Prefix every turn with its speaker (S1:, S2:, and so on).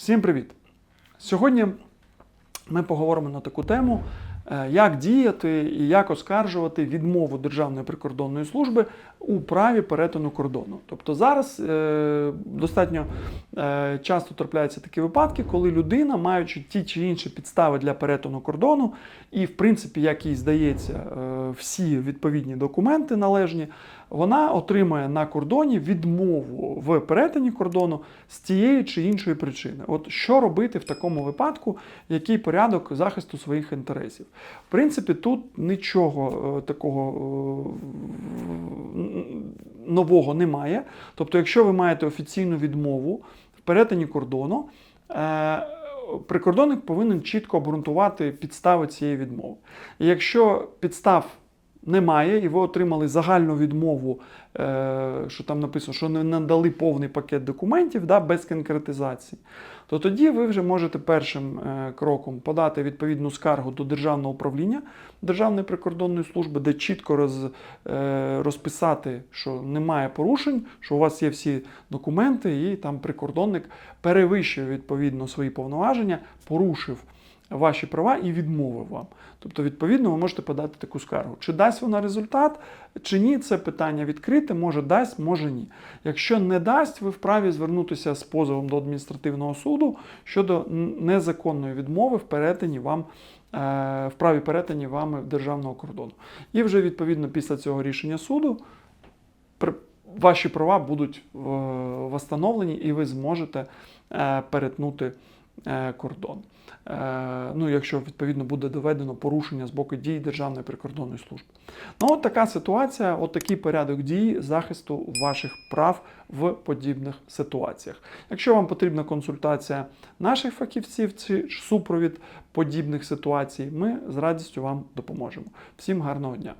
S1: Всім привіт! Сьогодні ми поговоримо на таку тему, е, як діяти і як оскаржувати відмову Державної прикордонної служби у праві перетину кордону. Тобто зараз е, достатньо е, часто трапляються такі випадки, коли людина, маючи ті чи інші підстави для перетину кордону, і, в принципі, як їй здається, всі відповідні документи належні, вона отримає на кордоні відмову в перетині кордону з тієї чи іншої причини. От що робити в такому випадку, який порядок захисту своїх інтересів? В принципі, тут нічого е, такого е, нового немає. Тобто, якщо ви маєте офіційну відмову в перетині кордону, е, прикордонник повинен чітко обґрунтувати підстави цієї відмови. І якщо підстав немає, і ви отримали загальну відмову, е, що там написано, що не надали повний пакет документів да, без конкретизації, то тоді ви вже можете першим е, кроком подати відповідну скаргу до Державного управління Державної прикордонної служби, де чітко роз, е, розписати, що немає порушень, що у вас є всі документи, і там прикордонник перевищив відповідно свої повноваження, порушив ваші права і відмовив вам. Тобто, відповідно, ви можете подати таку скаргу. Чи дасть вона результат, чи ні, це питання відкрите, може дасть, може ні. Якщо не дасть, ви вправі звернутися з позовом до адміністративного суду щодо незаконної відмови в перетині вам. е, В праві перетині вами державного кордону. І вже відповідно після цього рішення суду ваші права будуть е, восстановлені і ви зможете е, перетнути кордон. Е, Ну, якщо відповідно буде доведено порушення з боку дій Державної прикордонної служби. Ну, от така ситуація, от такий порядок дій захисту ваших прав в подібних ситуаціях. Якщо вам потрібна консультація наших фахівців чи супровід подібних ситуацій, ми з радістю вам допоможемо. Всім гарного дня!